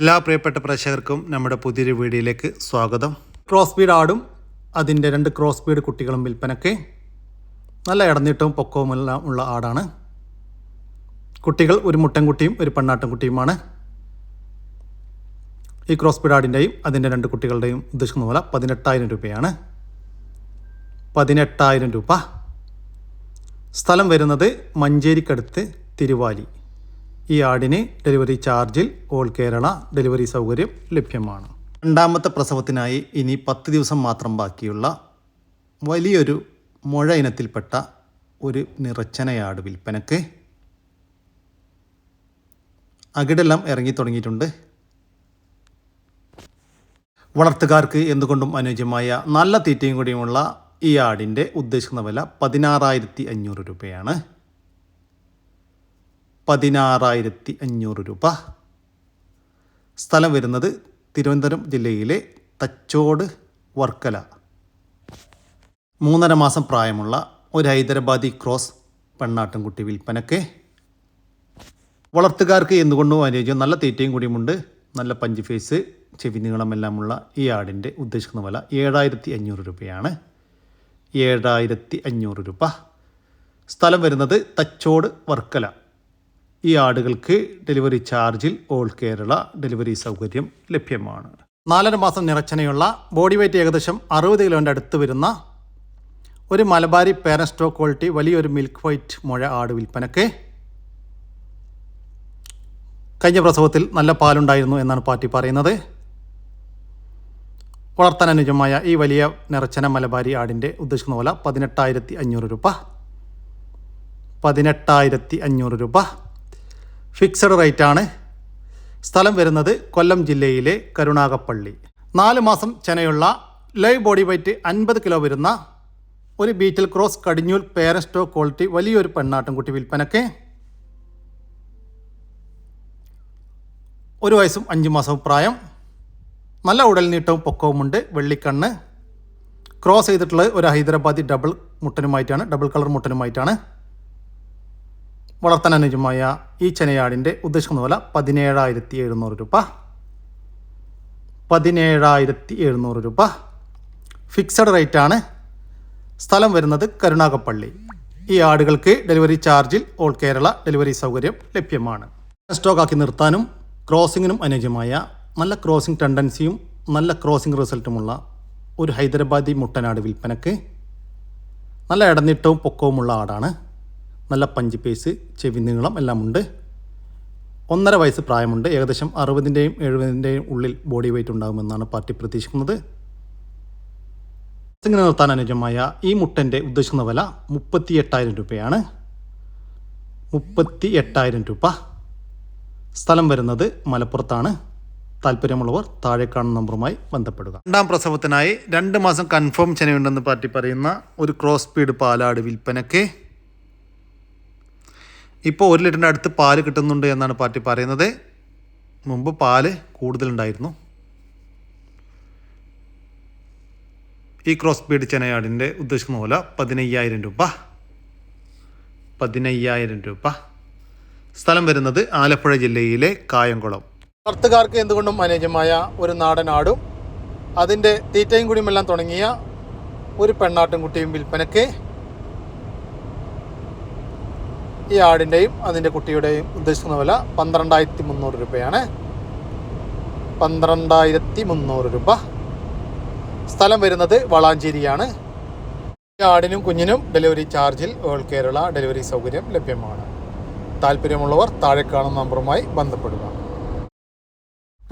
എല്ലാ പ്രിയപ്പെട്ട പ്രേക്ഷകർക്കും നമ്മുടെ പുതിയൊരു വീഡിയോയിലേക്ക് സ്വാഗതം. ക്രോസ് ബീഡ് ആടും അതിന്റെ രണ്ട് ക്രോസ് ബീഡ് കുട്ടികളും വിൽപ്പനയ്ക്ക് നല്ല ഇടനീട്ടവും പൊക്കവുമെല്ലാം ഉള്ള ആടാണ്. കുട്ടികൾ ഒരു മുട്ടൻകുട്ടിയും ഒരു പെണ്ണാട്ടൻകുട്ടിയുമാണ് ഈ ക്രോസ് ബീഡ് ആടിന്റെയും അതിന്റെ രണ്ട് കുട്ടികളുടെയും ഉദ്ദേശിക്കുന്ന പോലെ പതിനെട്ടായിരം രൂപയാണ്. പതിനെട്ടായിരം രൂപ. സ്ഥലം വരുന്നത് മഞ്ചേരിക്കടുത്ത് തിരുവാലി. ഈ ആടിന് ഡെലിവറി ചാർജിൽ ഓൾ കേരള ഡെലിവറി സൗകര്യം ലഭ്യമാണ്. രണ്ടാമത്തെ പ്രസവത്തിനായി ഇനി പത്ത് ദിവസം മാത്രം ബാക്കിയുള്ള വലിയൊരു മുഴ ഇനത്തിൽപ്പെട്ട ഒരു നിറച്ചനയാട് വിൽപ്പനക്ക് അകിടെല്ലാം ഇറങ്ങി തുടങ്ങിയിട്ടുണ്ട്. വളർത്തുകാർക്ക് എന്തുകൊണ്ടും അനുയോജ്യമായ നല്ല തീറ്റയും കൂടിയുമുള്ള ഈ ആടിന്റെ ഉദ്ദേശിക്കുന്ന വില പതിനാറായിരത്തി അഞ്ഞൂറ് രൂപയാണ്. പതിനാറായിരത്തി അഞ്ഞൂറ് രൂപ. സ്ഥലം വരുന്നത് തിരുവനന്തപുരം ജില്ലയിലെ തച്ചോട് വർക്കല. മൂന്നര മാസം പ്രായമുള്ള ഒരു ഹൈദരാബാദി ക്രോസ് പെണ്ണാട്ടുംകുട്ടി വിൽപ്പനക്ക്. വളർത്തുകാർക്ക് എന്തുകൊണ്ടും അനുയോജ്യം നല്ല തീറ്റയും കൂടിയുമുണ്ട്. നല്ല പഞ്ച് ഫേസ് ചെവി നീളമെല്ലാമുള്ള ഈ ആടിന്റെ ഉദ്ദേശിക്കുന്ന വില ഏഴായിരത്തി അഞ്ഞൂറ് രൂപയാണ്. ഏഴായിരത്തി അഞ്ഞൂറ് രൂപ. സ്ഥലം വരുന്നത് തച്ചോട് വർക്കല. ഈ ആടുകൾക്ക് ഡെലിവറി ചാർജിൽ ഓൾ കേരള ഡെലിവറി സൗകര്യം ലഭ്യമാണ്. നാലര മാസം നിറച്ചനയുള്ള ബോഡി വെയ്റ്റ് ഏകദേശം അറുപത് കിലോന്റെ അടുത്ത് വരുന്ന ഒരു മലബാരി പേരൻ ക്വാളിറ്റി വലിയൊരു മിൽക്ക് വൈറ്റ് മുഴ ആട് വിൽപ്പനക്ക് കഴിഞ്ഞ പ്രസവത്തിൽ നല്ല പാലുണ്ടായിരുന്നു എന്നാണ് പാർട്ടി പറയുന്നത്. വളർത്താൻ അനുജമായ ഈ വലിയ നിറച്ചന മലബാരി ആടിന്റെ ഉദ്ദേശിക്കുന്ന പോലെ പതിനെട്ടായിരത്തി അഞ്ഞൂറ് രൂപ. പതിനെട്ടായിരത്തി അഞ്ഞൂറ് രൂപ. ഫിക്സഡ് റേറ്റ് ആണ് സ്ഥലം വരുന്നത് കൊല്ലം ജില്ലയിലെ കരുണാകപ്പള്ളി നാല് മാസം ചെനയുള്ള ലൈവ് ബോഡി വെയ്റ്റ് അൻപത് കിലോ വരുന്ന ഒരു ബീറ്റൽ ക്രോസ് കടിഞ്ഞൂൽ പേരസ്റ്റോ ക്വാളിറ്റി വലിയൊരു പെണ്ണാട്ടുംകുട്ടി വിൽപ്പനക്ക്. ഒരു വയസ്സും അഞ്ച് മാസവും പ്രായം. നല്ല ഉടൽ നീട്ടവും പൊക്കവുമുണ്ട് വെള്ളിക്കണ്ണ്. ക്രോസ് ചെയ്തിട്ടുള്ളത് ഒരു ഹൈദരാബാദി ഡബിൾ മുട്ടനുമായിട്ടാണ് ഡബിൾ കളർ മുട്ടനുമായിട്ടാണ്. വളർത്താൻ അനുജമായ ഈ ചെനയാടിന്റെ ഉദ്ദേശിക്കുന്ന വില പതിനേഴായിരത്തി എഴുന്നൂറ് രൂപ. പതിനേഴായിരത്തി എഴുന്നൂറ് രൂപ. ഫിക്സഡ് റേറ്റ് ആണ്. സ്ഥലം വരുന്നത് കരുണാകപ്പള്ളി ഈ ആടുകൾക്ക് ഡെലിവറി ചാർജിൽ ഓൾ കേരള ഡെലിവറി സൗകര്യം ലഭ്യമാണ്. സ്റ്റോക്കാക്കി നിർത്താനും ക്രോസിങ്ങിനും അനുയോജ്യമായ നല്ല ക്രോസിംഗ് ടെൻഡൻസിയും നല്ല ക്രോസിംഗ് റിസൾട്ടുമുള്ള ഒരു ഹൈദരാബാദി മുട്ടനാട് വിൽപ്പനക്ക് നല്ല ഇടനീട്ടവും പൊക്കവുമുള്ള ആടാണ്. നല്ല പഞ്ച് പേസ് ചെവി നീളം എല്ലാം ഉണ്ട് ഒന്നര വയസ്സ് പ്രായമുണ്ട്. ഏകദേശം അറുപതിന്റെയും എഴുപതിന്റെയും ഉള്ളിൽ ബോഡി വെയിറ്റ് ഉണ്ടാകുമെന്നാണ് പാർട്ടി പ്രതീക്ഷിക്കുന്നത്. ഇങ്ങനെ നിർത്താൻ അനുയോജ്യമായ ഈ മുട്ടന്റെ ഉദ്ദേശിക്കുന്ന വില മുപ്പത്തി എട്ടായിരം രൂപയാണ്. മുപ്പത്തി എട്ടായിരം രൂപ. സ്ഥലം വരുന്നത് മലപ്പുറത്താണ്. താല്പര്യമുള്ളവർ താഴെ കാണുന്ന നമ്പറുമായി ബന്ധപ്പെടുക. രണ്ടാം പ്രസവത്തിനായി രണ്ട് മാസം കൺഫേം ചെനയുണ്ടെന്ന് പാർട്ടി പറയുന്ന ഒരു ക്രോസ് സ്പീഡ് പാലാട് വിൽപ്പനയ്ക്ക് ഇപ്പോൾ ഒരു ലിറ്ററിന്റെ അടുത്ത് പാൽ കിട്ടുന്നുണ്ട് എന്നാണ് പാർട്ടി പറയുന്നത്. മുമ്പ് പാൽ കൂടുതലുണ്ടായിരുന്നു. ഈ ക്രോസ് ബീഡ് ചെനയാടിന്റെ ഉദ്ദേശിക്കുന്ന പോലെ പതിനയ്യായിരം രൂപ. പതിനയ്യായിരം രൂപ. സ്ഥലം വരുന്നത് ആലപ്പുഴ ജില്ലയിലെ കായംകുളം. വളർത്തുകാർക്ക് എന്തുകൊണ്ടും അനുയോജ്യമായ ഒരു നാടനാടും അതിന്റെ തീറ്റയും കുടിയുമെല്ലാം തുടങ്ങിയ ഒരു പെണ്ണാട്ടും കുട്ടിയും വിൽപ്പനയ്ക്ക് ഈ ആടിന്റെയും അതിന്റെ കുട്ടിയുടെയും ഉദ്ദേശിക്കുന്ന വില പന്ത്രണ്ടായിരത്തി മുന്നൂറ് രൂപയാണ്. പന്ത്രണ്ടായിരത്തി മുന്നൂറ് രൂപ. സ്ഥലം വരുന്നത് വളാഞ്ചേരിയാണ്. ഈ ആടിനും കുഞ്ഞിനും ഡെലിവറി ചാർജിൽ ഓൾ കേരള ഡെലിവറി സൗകര്യം ലഭ്യമാണ്. താല്പര്യമുള്ളവർ താഴെ കാണുന്ന നമ്പറുമായി ബന്ധപ്പെടുക.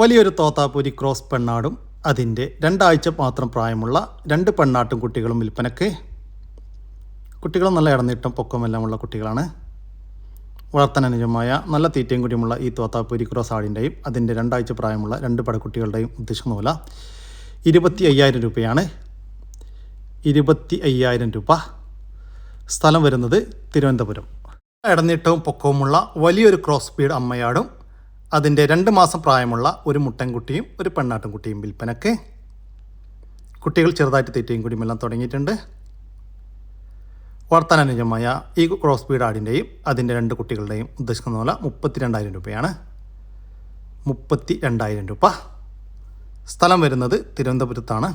വലിയൊരു തോത്താപ്പൂരി ക്രോസ് പെണ്ണാടും അതിന്റെ രണ്ടാഴ്ച മാത്രം പ്രായമുള്ള രണ്ട് പെണ്ണാട്ടും കുട്ടികളും വിൽപ്പനക്ക് കുട്ടികളും നല്ല ഇടനീട്ടം പൊക്കമെല്ലാമുള്ള കുട്ടികളാണ്. വളർത്താൻ അനുയോജ്യമായ നല്ല തീറ്റയും കൂടിയുമുള്ള ഈ തോത്താപ്പൂരി ക്രോസ് ആടിന്റെയും അതിന്റെ രണ്ടാഴ്ച പ്രായമുള്ള രണ്ട് പടക്കുട്ടികളുടെയും ഉദ്ദേശിക്കുന്ന വില ഇരുപത്തി അയ്യായിരം രൂപയാണ്. ഇരുപത്തി അയ്യായിരം രൂപ. സ്ഥലം വരുന്നത് തിരുവനന്തപുരം. ഇടനീട്ടവും പൊക്കവുമുള്ള വലിയൊരു ക്രോസ് സ്പീഡ് അമ്മയാടും അതിന്റെ രണ്ട് മാസം പ്രായമുള്ള ഒരു മുട്ടൻകുട്ടിയും ഒരു പെണ്ണാട്ടുംകുട്ടിയും വിൽപ്പനക്ക്. കുട്ടികൾ ചെറുതായിട്ട് തീറ്റയും കുടിയുമെല്ലാം തുടങ്ങിയിട്ടുണ്ട്. വളർത്താൻ അനുയോജ്യമായ ഈ ക്രോസ് ബീഡ് ആടിന്റെയും അതിന്റെ രണ്ട് കുട്ടികളുടെയും ഉദ്ദേശിക്കുന്ന പോലെ മുപ്പത്തി രണ്ടായിരം രൂപയാണ്. മുപ്പത്തി രണ്ടായിരം രൂപ. സ്ഥലം വരുന്നത് തിരുവനന്തപുരത്താണ്.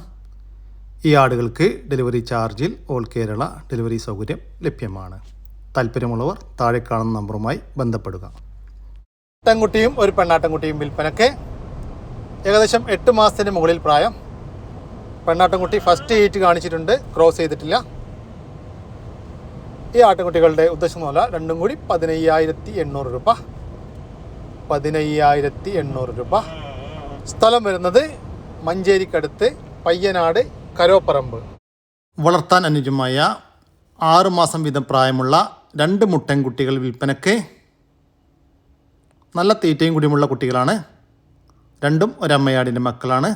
ഈ ആടുകൾക്ക് ഡെലിവറി ചാർജിൽ ഓൾ കേരള ഡെലിവറി സൗകര്യം ലഭ്യമാണ്. താല്പര്യമുള്ളവർ താഴെ കാണുന്ന നമ്പറുമായി ബന്ധപ്പെടുക. പെൺകുട്ടിയും ഒരു പെണ്ണാട്ടൻകുട്ടിയും വിൽപ്പനയ്ക്ക് ഏകദേശം എട്ട് മാസത്തിന് മുകളിൽ പ്രായം. പെണ്ണാട്ടൻകുട്ടി ഫസ്റ്റ് ഹീറ്റ് കാണിച്ചിട്ടുണ്ട്. ക്രോസ് ചെയ്തിട്ടില്ല. ഈ ആട്ടുകുട്ടികളുടെ ഉദ്ദേശം പോലെ രണ്ടും കൂടി പതിനയ്യായിരത്തി എണ്ണൂറ് രൂപ. പതിനയ്യായിരത്തി എണ്ണൂറ് രൂപ. സ്ഥലം വരുന്നത് മഞ്ചേരിക്കടുത്ത് പയ്യനാട് കരോപ്പറമ്പ്. വളർത്താൻ അനുജമായ ആറുമാസം വീതം പ്രായമുള്ള രണ്ട് മുട്ടൻകുട്ടികൾ വിൽപ്പനയ്ക്ക് നല്ല തീറ്റയും കുടിയുമുള്ള കുട്ടികളാണ്. രണ്ടും ഒരമ്മയാടിന്റെ മക്കളാണ്.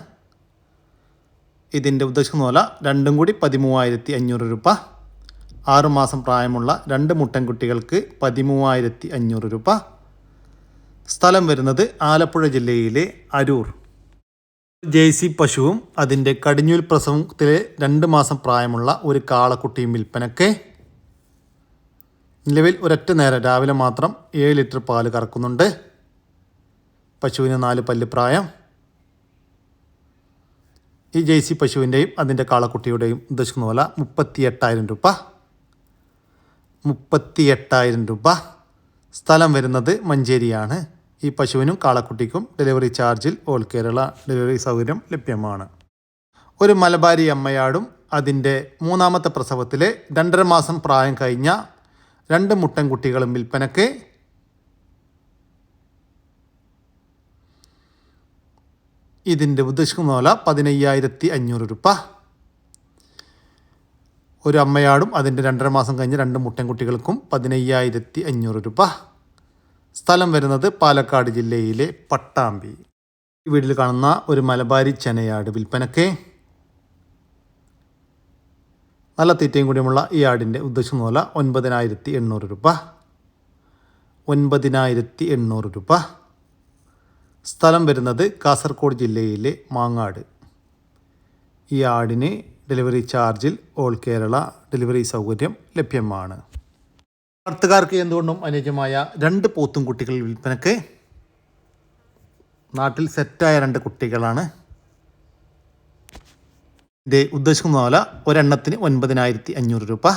ഇതിന്റെ ഉദ്ദേശം പോലെ രണ്ടും കൂടി പതിമൂവായിരത്തി അഞ്ഞൂറ് രൂപ. ആറുമാസം പ്രായമുള്ള രണ്ട് മുട്ടൻകുട്ടികൾക്ക് പതിമൂവായിരത്തി അഞ്ഞൂറ് രൂപ. സ്ഥലം വരുന്നത് ആലപ്പുഴ ജില്ലയിലെ അരൂർ. ജേഴ്സി പശുവും അതിന്റെ കടിഞ്ഞൂൽ പ്രസവത്തിലെ രണ്ട് മാസം പ്രായമുള്ള ഒരു കാളക്കുട്ടിയും വിൽപ്പനക്ക്. നിലവിൽ ഒരൊറ്റ നേരം രാവിലെ മാത്രം ഏഴ് ലിറ്റർ പാൽ കറക്കുന്നുണ്ട്. പശുവിന് നാല് പല്ല് പ്രായം. ഈ ജേഴ്സി പശുവിന്റെയും അതിന്റെ കാളക്കുട്ടിയുടെയും ഉദ്ദേശിക്കുന്ന പോലെ മുപ്പത്തി എട്ടായിരം രൂപ. മുപ്പത്തി എട്ടായിരം രൂപ സ്ഥലം വരുന്നത് മഞ്ചേരിയാണ്. ഈ പശുവിനും കാളക്കുട്ടിക്കും ഡെലിവറി ചാർജിൽ ഓൾ കേരള ഡെലിവറി സൗകര്യം ലഭ്യമാണ്. ഒരു മലബാരി അമ്മയാടും അതിന്റെ മൂന്നാമത്തെ പ്രസവത്തിലെ രണ്ടര മാസം പ്രായം കഴിഞ്ഞ രണ്ട് മുട്ടൻകുട്ടികളും വിൽപ്പനയ്ക്ക് ഇതിന്റെ ഉദ്ദേശിക്കുന്ന പോലെ പതിനയ്യായിരത്തി അഞ്ഞൂറ് രൂപ. ഒരു അമ്മയാടും അതിന്റെ രണ്ടര മാസം കഴിഞ്ഞ് രണ്ട് മുട്ടൻകുട്ടികൾക്കും പതിനയ്യായിരത്തി അഞ്ഞൂറ് രൂപ. സ്ഥലം വരുന്നത് പാലക്കാട് ജില്ലയിലെ പട്ടാമ്പി. ഈ വീട്ടിൽ കാണുന്ന ഒരു മലബാരി ചെനയാട് വിൽപ്പനക്ക്. നല്ല തീറ്റയും കൂടിയുമുള്ള ഈ ആടിന്റെ ഉദ്ദേശം പോലെ ഒൻപതിനായിരത്തി എണ്ണൂറ് രൂപ. ഒൻപതിനായിരത്തി എണ്ണൂറ് രൂപ. സ്ഥലം വരുന്നത് കാസർഗോഡ് ജില്ലയിലെ മാങ്ങാട്. ഈ ആടിന് ഡെലിവറി ചാർജിൽ ഓൾ കേരള ഡെലിവറി സൗകര്യം ലഭ്യമാണ്. വളർത്തുകാർക്ക് എന്തുകൊണ്ടും അനുയോജ്യമായ രണ്ട് പോത്തും കുട്ടികൾ വിൽപ്പനയ്ക്ക് നാട്ടിൽ സെറ്റായ രണ്ട് കുട്ടികളാണ്. ഇതേ ഉദ്ദേശിക്കുന്ന പോലെ ഒരെണ്ണത്തിന് ഒൻപതിനായിരത്തി അഞ്ഞൂറ് രൂപ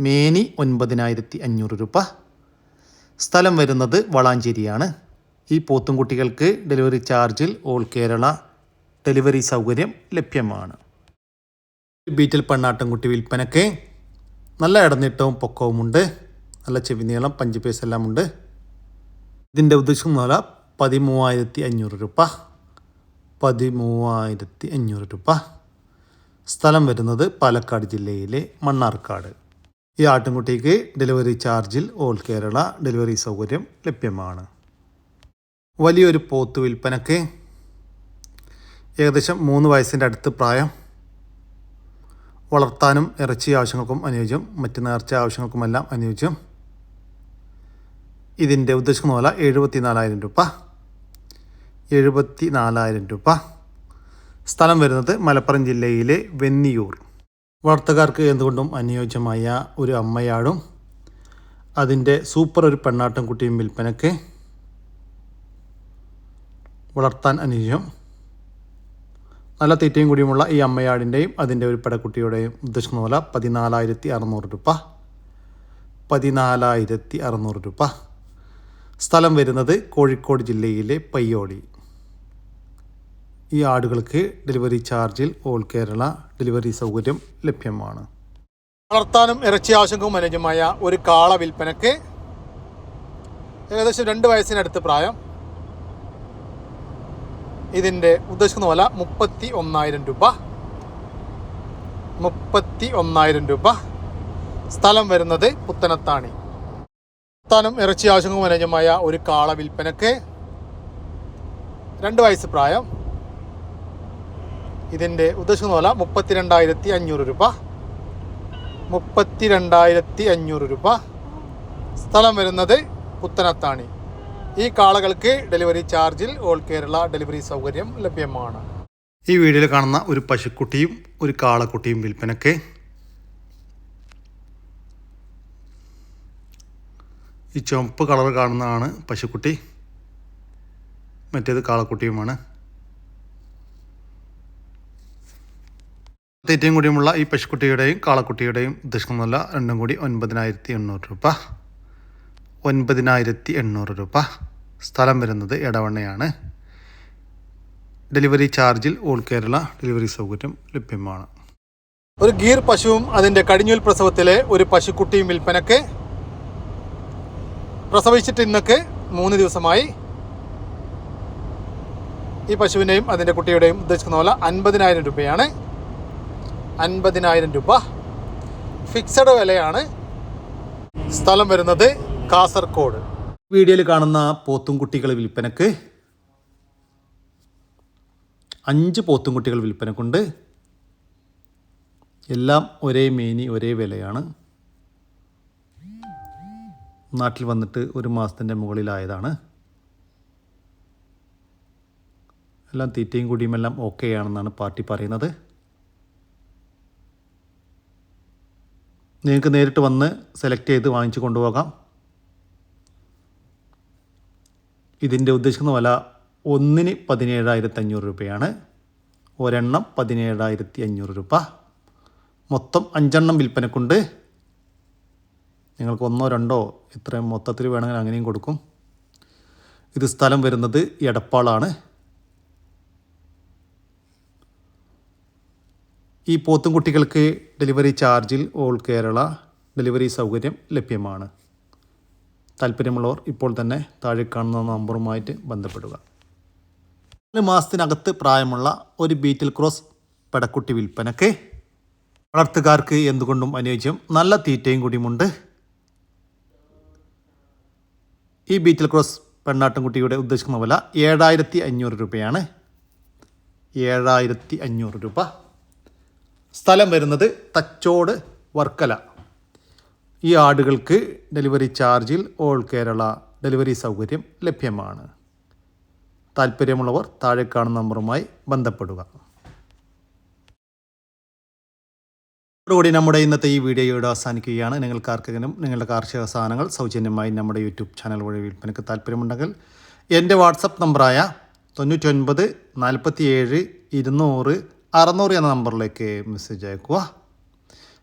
മേനി ഒൻപതിനായിരത്തി അഞ്ഞൂറ് രൂപ. സ്ഥലം വരുന്നത് വളാഞ്ചേരിയാണ്. ഈ പോത്തും കുട്ടികൾക്ക് ഡെലിവറി ചാർജിൽ ഓൾ കേരള ഡെലിവറി സൗകര്യം ലഭ്യമാണ്. ബീറ്റൽ പെണ്ണാട്ടൻകുട്ടി വിൽപ്പനയ്ക്ക് നല്ല ഇടനീട്ടവും പൊക്കവുമുണ്ട്. നല്ല ചെവി നീളം പഞ്ച് പീസ് എല്ലാം ഉണ്ട് ഇതിന്റെ ഉദ്ദേശം വില പതിമൂവായിരത്തി അഞ്ഞൂറ് രൂപ. പതിമൂവായിരത്തി അഞ്ഞൂറ് രൂപ. സ്ഥലം വരുന്നത് പാലക്കാട് ജില്ലയിലെ മണ്ണാർക്കാട്. ഈ ആട്ടിൻകുട്ടിക്ക് ഡെലിവറി ചാർജിൽ ഓൾ കേരള ഡെലിവറി സൗകര്യം ലഭ്യമാണ്. വലിയൊരു പോത്ത് വിൽപ്പനയ്ക്ക് ഏകദേശം മൂന്ന് വയസ്സിന്റെ അടുത്ത് പ്രായം. വളർത്താനും ഇറച്ചി ആവശ്യങ്ങൾക്കും അനുയോജ്യം മറ്റ് നേർച്ച ആവശ്യങ്ങൾക്കുമെല്ലാം അനുയോജ്യം. ഇതിന്റെ ഉദ്ദേശിക്കുന്ന പോലെ എഴുപത്തി നാലായിരം രൂപ. എഴുപത്തി നാലായിരം രൂപ. സ്ഥലം വരുന്നത് മലപ്പുറം ജില്ലയിലെ വെന്നിയൂർ. വളർത്തുകാർക്ക് എന്തുകൊണ്ടും അനുയോജ്യമായ ഒരു അമ്മയാടും. അതിന്റെ സൂപ്പർ ഒരു പെണ്ണാട്ടും കുട്ടിയും വിൽപ്പനയ്ക്ക് വളർത്താൻ അനുയോജ്യം. നല്ല തീറ്റയും കൂടിയുമുള്ള ഈ അമ്മയാടിന്റെയും അതിന്റെ ഒരു പെടക്കുട്ടിയുടെയും ഉദ്ദേശിക്കുന്ന പോലെ പതിനാലായിരത്തി അറുന്നൂറ് രൂപ. പതിനാലായിരത്തി അറുന്നൂറ് രൂപ. സ്ഥലം വരുന്നത് കോഴിക്കോട് ജില്ലയിലെ പയ്യോളി ഈ ആടുകൾക്ക് ഡെലിവറി ചാർജിൽ ഓൾ കേരള ഡെലിവറി സൗകര്യം ലഭ്യമാണ്. വളർത്താനും ഇറച്ചി ആവശ്യങ്ങൾക്കും അനുജമായ ഒരു കാള വിൽപ്പനയ്ക്ക് ഏകദേശം രണ്ട് വയസ്സിനടുത്ത് പ്രായം. ഇതിന്റെ ഉദ്ദേശിക്കുന്ന പോലെ മുപ്പത്തി ഒന്നായിരം രൂപ. മുപ്പത്തി ഒന്നായിരം രൂപ. സ്ഥലം വരുന്നത് പുത്തനത്താണി. താനും ഇറച്ചി ആവശ്യങ്ങൾ അനുജമായ ഒരു കാള വിൽപ്പനക്ക് രണ്ട് വയസ്സ് പ്രായം. ഇതിന്റെ ഉദ്ദേശിക്കുന്ന പോലെ മുപ്പത്തി രണ്ടായിരത്തി അഞ്ഞൂറ് രൂപ. മുപ്പത്തി രണ്ടായിരത്തി അഞ്ഞൂറ് രൂപ. സ്ഥലം വരുന്നത് പുത്തനത്താണി. ഈ കാളകൾക്ക് ഡെലിവറി ചാർജിൽ ഓൾ കേരള ഡെലിവറി സൗകര്യം ലഭ്യമാണ്. ഈ വീഡിയോയിൽ കാണുന്ന ഒരു പശുക്കുട്ടിയും ഒരു കാളക്കുട്ടിയും വിൽപ്പനയ്ക്ക് ഈ ചുവപ്പ് കളർ കാണുന്നതാണ് പശുക്കുട്ടി. മറ്റേത് കാളക്കുട്ടിയുമാണ്. ഏറ്റവും കൂടിയുമുള്ള ഈ പശുക്കുട്ടിയുടെയും കാളക്കുട്ടിയുടെയും ഉദ്ദേശിക്കുന്നതല്ല രണ്ടും കൂടി ഒൻപതിനായിരത്തി എണ്ണൂറ് രൂപ. ഒൻപതിനായിരത്തി എണ്ണൂറ് രൂപ. സ്ഥലം വരുന്നത് എടവണ്ണയാണ്. ഡെലിവറി ചാർജിൽ ഓൾ കേരള ഡെലിവറി സൗകര്യം ലഭ്യമാണ്. ഒരു ഗീർ പശുവും അതിന്റെ കടിഞ്ഞൂൽ പ്രസവത്തിലെ ഒരു പശുക്കുട്ടിയും വിൽപ്പനക്ക് പ്രസവിച്ചിട്ട് ഇന്നൊക്കെ മൂന്ന് ദിവസമായി. ഈ പശുവിന്റെയും അതിന്റെ കുട്ടിയുടെയും ഉദ്ദേശിക്കുന്ന പോലെ അൻപതിനായിരം രൂപയാണ്. അൻപതിനായിരം രൂപ. ഫിക്സഡ് വിലയാണ്. സ്ഥലം വരുന്നത് കാസർഗോഡ് വീഡിയോയിൽ കാണുന്ന പോത്തും കുട്ടികൾ വിൽപ്പനക്ക് അഞ്ച് പോത്തും കുട്ടികൾ വിൽപ്പനക്കുണ്ട്. എല്ലാം ഒരേ മേനി ഒരേ വിലയാണ്. നാട്ടിൽ വന്നിട്ട് ഒരു മാസത്തിന്റെ മുകളിലായതാണ്. എല്ലാം തീറ്റയും കുടിയും എല്ലാം ഓക്കെ ആണെന്നാണ് പാർട്ടി പറയുന്നത്. നിങ്ങൾക്ക് നേരിട്ട് വന്ന് സെലക്ട് ചെയ്ത് വാങ്ങിച്ചു കൊണ്ടുപോകാം. ഇതിന്റെ ഉദ്ദേശിക്കുന്ന വില ഒന്നിന് പതിനേഴായിരത്തി അഞ്ഞൂറ് രൂപയാണ്. ഒരെണ്ണം പതിനേഴായിരത്തി അഞ്ഞൂറ് രൂപ. മൊത്തം അഞ്ചെണ്ണം വിൽപ്പനക്കുണ്ട്. നിങ്ങൾക്ക് ഒന്നോ രണ്ടോ ഇത്രയും മൊത്തത്തിൽ വേണമെങ്കിൽ അങ്ങനെയും കൊടുക്കും. ഇത് സ്ഥലം വരുന്നത് എടപ്പാളാണ്. ഈ പോത്തും കുട്ടികൾക്ക് ഡെലിവറി ചാർജിൽ ഓൾ കേരള ഡെലിവറി സൗകര്യം ലഭ്യമാണ്. താല്പര്യമുള്ളവർ ഇപ്പോൾ തന്നെ താഴെ കാണുന്ന നമ്പറുമായിട്ട് ബന്ധപ്പെടുക. നാല് മാസത്തിനകത്ത് പ്രായമുള്ള ഒരു ബീറ്റിൽ ക്രോസ് പെടക്കുട്ടി വിൽപ്പനക്ക് വളർത്തുകാർക്ക് എന്തുകൊണ്ടും അനുയോജ്യം നല്ല തീറ്റയും കൂടിയുമുണ്ട്. ഈ ബീറ്റിൽ ക്രോസ് പെണ്ണാട്ടുംകുട്ടിയുടെ ഉദ്ദേശിക്കുന്ന വില ഏഴായിരത്തി അഞ്ഞൂറ് രൂപയാണ്. ഏഴായിരത്തി അഞ്ഞൂറ് രൂപ. സ്ഥലം വരുന്നത് തച്ചോട് വർക്കല. ഈ ആടുകൾക്ക് ഡെലിവറി ചാർജിൽ ഓൾ കേരള ഡെലിവറി സൗകര്യം ലഭ്യമാണ്. താല്പര്യമുള്ളവർ താഴെ കാണുന്ന നമ്പറുമായി ബന്ധപ്പെടുക. ഇതോടുകൂടി നമ്മുടെ ഇന്നത്തെ ഈ വീഡിയോ ഇവിടെ അവസാനിക്കുകയാണ്. നിങ്ങൾക്ക് ആർക്കെങ്കിലും നിങ്ങളുടെ കാർഷിക സാധനങ്ങൾ സൗജന്യമായി നമ്മുടെ യൂട്യൂബ് ചാനൽ വഴി വിൽപ്പനയ്ക്ക് താല്പര്യമുണ്ടെങ്കിൽ എന്റെ വാട്സപ്പ് നമ്പറായ തൊണ്ണൂറ്റൊൻപത് നാൽപ്പത്തി ഏഴ് ഇരുന്നൂറ് അറുന്നൂറ് എന്ന നമ്പറിലേക്ക് മെസ്സേജ് അയക്കുക